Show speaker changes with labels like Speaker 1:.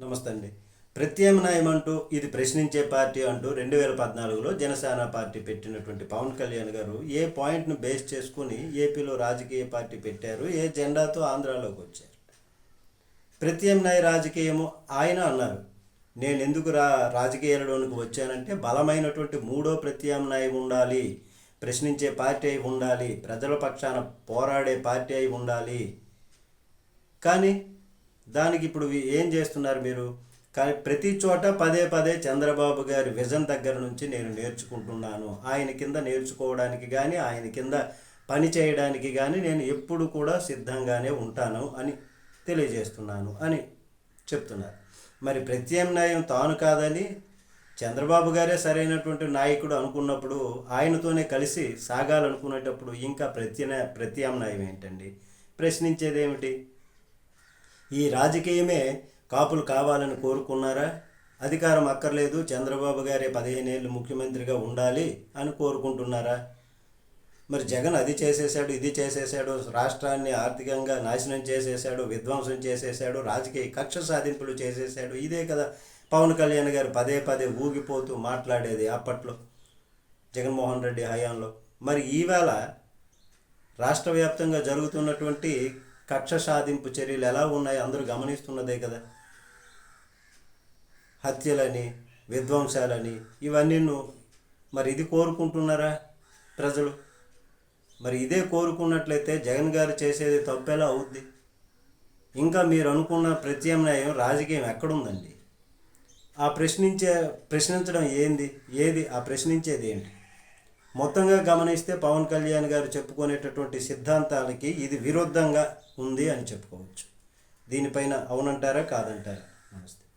Speaker 1: నమస్తే అండి ప్రత్యామ్నాయం అంటూ ఇది ప్రశ్నించే పార్టీ అంటూ రెండు వేల పద్నాలుగులో జనసేన పార్టీ పెట్టినటువంటి పవన్ కళ్యాణ్ గారు ఏ పాయింట్ను బేస్ చేసుకుని ఏపీలో రాజకీయ పార్టీ పెట్టారు? ఏ జెండాతో ఆంధ్రాలోకి వచ్చారు? ప్రత్యామ్నాయ రాజకీయము ఆయన అన్నారు. నేను ఎందుకు రా రాజకీయాలలోనికి వచ్చానంటే బలమైనటువంటి మూడో ప్రత్యామ్నాయం ఉండాలి. ప్రశ్నించే పార్టీ అయి ఉండాలి. ప్రజల పక్షాన పోరాడే పార్టీ అయి ఉండాలి. కానీ దానికి ఇప్పుడు ఏం చేస్తున్నారు మీరు? కానీ ప్రతి చోట పదే పదే చంద్రబాబు గారి విజన్ దగ్గర నుంచి నేను నేర్చుకుంటున్నాను. ఆయన కింద నేర్చుకోవడానికి కానీ ఆయన కింద పని చేయడానికి కానీ నేను ఎప్పుడు కూడా సిద్ధంగానే ఉంటాను అని తెలియజేస్తున్నాను అని చెప్తున్నారు. మరి ప్రత్యామ్నాయం తాను కాదని చంద్రబాబు గారే సరైనటువంటి నాయకుడు అనుకున్నప్పుడు ఆయనతోనే కలిసి సాగాలనుకునేటప్పుడు ఇంకా ప్రత్యామ్నాయ ప్రత్యామ్నాయం ఏంటండి? ప్రశ్నించేది ఏమిటి ఈ రాజకీయమే కాపులు కావాలని కోరుకున్నారా? అధికారం అక్కర్లేదు చంద్రబాబు గారే పదిహేనేళ్ళు ముఖ్యమంత్రిగా ఉండాలి అని కోరుకుంటున్నారా? మరి జగన్ అది చేసేసాడు ఇది చేసేసాడు రాష్ట్రాన్ని ఆర్థికంగా నాశనం చేసేసాడు విధ్వంసం చేసేసాడు రాజకీయ కక్ష సాధింపులు చేసేసాడు ఇదే కదా పవన్ కళ్యాణ్ గారు పదే పదే ఊగిపోతూ మాట్లాడేది అప్పట్లో జగన్మోహన్ రెడ్డి హయాంలో. మరి ఈవేళ రాష్ట్ర వ్యాప్తంగా జరుగుతున్నటువంటి కక్ష సాధింపు చర్యలు ఎలా ఉన్నాయి అందరూ గమనిస్తున్నదే కదా? హత్యలని విధ్వంసాలని ఇవన్నీ మరి ఇది కోరుకుంటున్నారా ప్రజలు? మరి ఇదే కోరుకున్నట్లయితే జగన్ గారు చేసేది తప్పెలా అవుద్ది. ఇంకా మీరు అనుకున్న ప్రత్యామ్నాయం రాజకీయం ఎక్కడుందండి? ఆ ప్రశ్నించే ప్రశ్నించడం ఏంది? ఏది? ఆ ప్రశ్నించేది ఏంటి? మొత్తంగా గమనిస్తే పవన్ కళ్యాణ్ గారు చెప్పుకునేటటువంటి సిద్ధాంతాలకి ఇది విరుద్ధంగా ఉంది అని చెప్పుకోవచ్చు. దీనిపైన అవునంటారా కాదంటారా? నమస్తే.